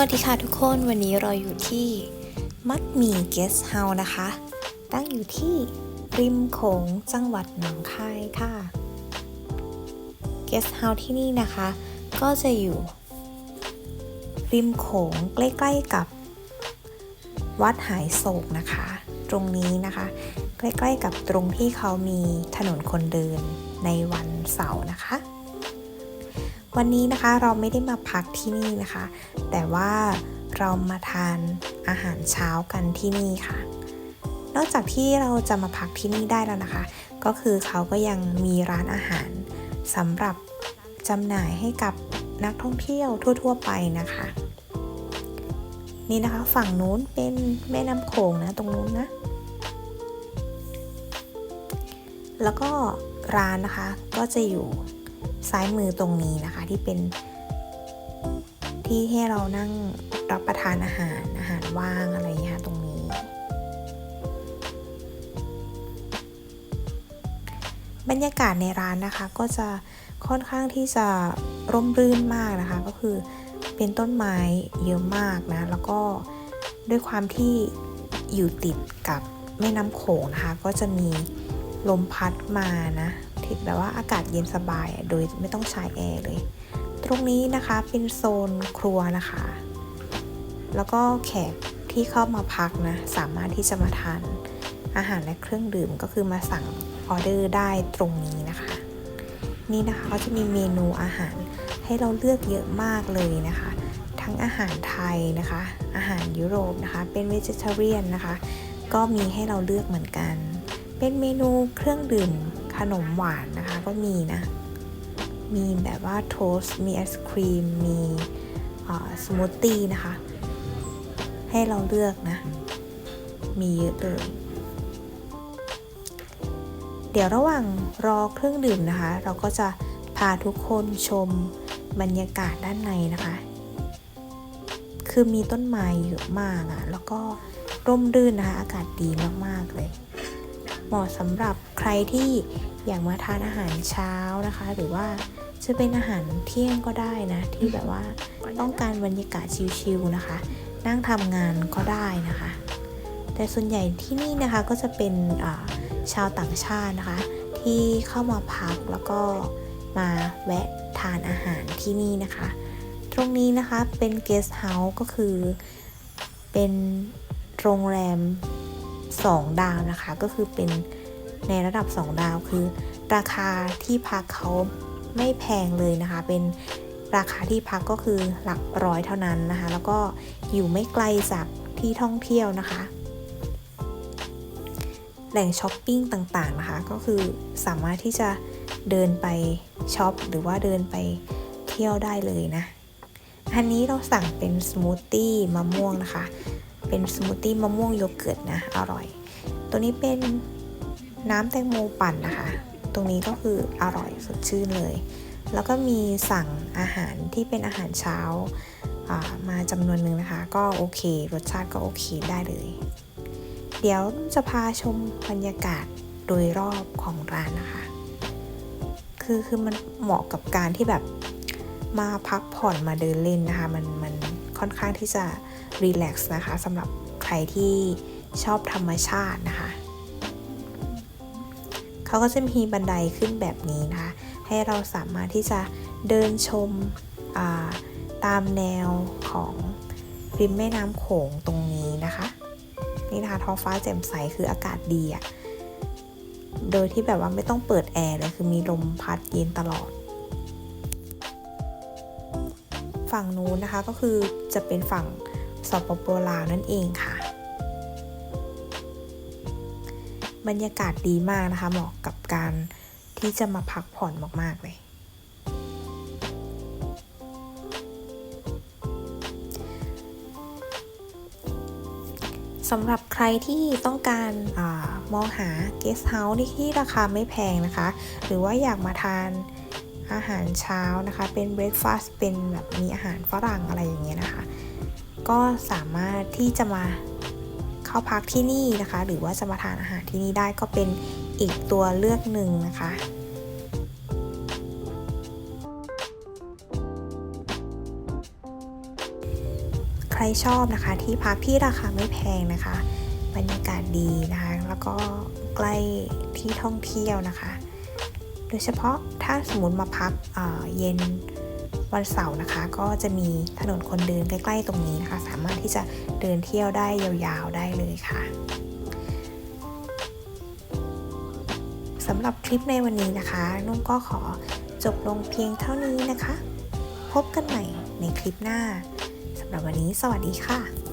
วัสดีค่ะทุกคนวันนี้เราอยู่ที่มัดมีเกสเฮาส์นะคะ ตั้งอยู่ที่ริมโขงจังหวัดหนองคายค่ะเกสเฮาส์ที่นี่นะคะ ก็จะอยู่ ริมโขงใกล้ๆกับวัดหายโศกนะคะ ตรงนี้นะคะ ใกล้ๆกับตรงที่เขามีถนนคนเดินในวันเสาร์นะคะ วันนี้นะคะเราไม่ได้มาพักที่นี่นะคะ แต่ว่าเรามาทานอาหารเช้ากันที่นี่ค่ะ นอกจากที่เราจะมาพักที่นี่ได้แล้วนะคะ ก็คือเขาก็ยังมีร้านอาหารสำหรับจำหน่ายให้กับนักท่องเที่ยวทั่ว ๆ ไปนะคะ นี่นะคะฝั่งนู้นเป็นแม่น้ำโขงนะตรงนู้นนะ แล้วก็ร้านนะคะก็จะอยู่ ซ้ายมือตรงนี้นะคะที่เป็น ที่ให้เรานั่งรับประทานอาหารอาหารว่างอะไรอย่างเงี้ยค่ะตรงนี้ บรรยากาศในร้านนะคะก็จะค่อนข้างที่จะร่มรื่นมากนะคะ ก็คือเป็นต้นไม้เยอะมากนะ แล้วก็ด้วยความที่อยู่ติดกับแม่น้ำโขงนะคะ ก็จะมีลมพัดมานะ ที่แบบว่าอากาศเย็นสบาย โดยไม่ต้องใช้แอร์เลย ตรงนี้นะคะเป็นโซนครัวนะคะ แล้วก็แขกที่เข้ามาพักนะสามารถที่จะมาทานอาหารและเครื่องดื่มก็คือมาสั่งออเดอร์ได้ตรงนี้นะคะ นี่นะคะก็จะมีเมนูอาหารให้เราเลือกเยอะมากเลยนะคะ ทั้งอาหารไทยนะคะ อาหารยุโรปนะคะ เป็นเวจิเทเรียนนะคะ ก็มีให้เราเลือกเหมือนกัน เป็นเมนูเครื่องดื่ม ขนมหวานนะคะก็มีนะ มีแบบว่าโทสต์มีไอศครีม มีสมูทตี้นะคะ ให้เราเลือกนะ มีเยอะเลย เดี๋ยวระหว่างรอเครื่องดื่มนะคะ เราก็จะพาทุกคนชมบรรยากาศด้านในนะคะ คือมีต้นไม้เยอะมากอะแล้วก็ร่มรื่นนะคะ อากาศดีมาก ๆ เลย เหมาะสำหรับใครที่อยากมาทานอาหารเช้านะคะ หรือว่าจะเป็นอาหารเที่ยงก็ได้นะ ที่แบบว่าต้องการบรรยากาศชิลๆนะคะ นั่งทำงานก็ได้นะคะ แต่ส่วนใหญ่ที่นี่นะคะก็จะเป็นชาวต่างชาตินะคะ ที่เข้ามาพักแล้วก็มาแวะทานอาหารที่นี่นะคะ ตรงนี้นะคะเป็นเกสต์เฮาส์ก็คือเป็นโรงแรม 2 ดาวนะคะ ก็คือเป็นในระดับ 2 ดาวคือ ราคาที่พักเขาไม่แพงเลยนะคะ เป็นราคาที่พักก็คือหลักร้อยเท่านั้นนะคะ แล้วก็อยู่ไม่ไกลจากที่ท่องเที่ยวนะคะ แหล่งช้อปปิ้งต่างๆนะคะ ก็คือสามารถที่จะเดินไปช็อปหรือว่าเดินไปเที่ยวได้เลยนะ อันนี้เราสั่งเป็นสมูทตี้มะม่วงนะคะ เป็นสมูทตี้มะม่วงโยเกิร์ตนะ อร่อย ตัวนี้เป็นน้ำแตงโมปั่นนะคะ ตรงนี้ก็คืออร่อยสดชื่นเลย แล้วก็มีสั่งอาหารที่เป็นอาหารเช้าามาจำนวนหนึ่งนะคะ ก็โอเค รสชาติก็โอเคได้เลย เดี๋ยวจะพาชมบรรยากาศโดยรอบของร้านนะคะ คือคือมันเหมาะกับการที่แบบมาพักผ่อนมาเดินเล่นนะคะ มันมัน ค่อนข้างที่จะรีแลกซ์นะคะสำหรับใครที่ชอบธรรมชาตินะคะ เขาก็จะมีบันไดขึ้นแบบนี้นะคะ ให้เราสามารถที่จะเดินชมตามแนวของริมแม่น้ำโขงตรงนี้นะคะ นี่นะคะท้องฟ้าแจ่มใสคืออากาศดีอะโดยที่แบบว่าไม่ต้องเปิดแอร์เลยคือมีลมพัดเย็นตลอด ฝั่งนู้นนะคะ ก็คือจะเป็นฝั่งสปปลาวนั่นเองค่ะ บรรยากาศดีมากนะคะเหมาะกับการที่จะมาพักผ่อนมาก ๆ เลย สำหรับใครที่ต้องการอมองหาเกสต์เฮาส์ที่ราคาไม่แพงนะคะ หรือว่าอยากมาทาน อาหารเช้านะคะ เป็นเบรคฟาสต์เป็นแบบมีอาหารฝรั่งอะไรอย่างเงี้ยนะคะ ก็สามารถที่จะมาเข้าพักที่นี่นะคะ หรือว่าจะมาทานอาหารที่นี่ได้ก็เป็นอีกตัวเลือกหนึ่งนะคะใครชอบนะคะที่พักที่ราคาไม่แพงนะคะ บรรยากาศดีนะคะ แล้วก็ใกล้ที่ท่องเที่ยวนะคะ โดยเฉพาะถ้าสมมติมาพักเอ่อเย็นวันเสาร์นะคะ ก็จะมีถนนคนเดินใกล้ ๆ ตรงนี้นะคะ สามารถที่จะเดินเที่ยวได้ยาวๆได้เลยค่ะสำหรับคลิปในวันนี้นะคะนุ่มก็ขอจบลงเพียงเท่านี้นะคะ พบกันใหม่ในคลิปหน้าสำหรับวันนี้สวัสดีค่ะ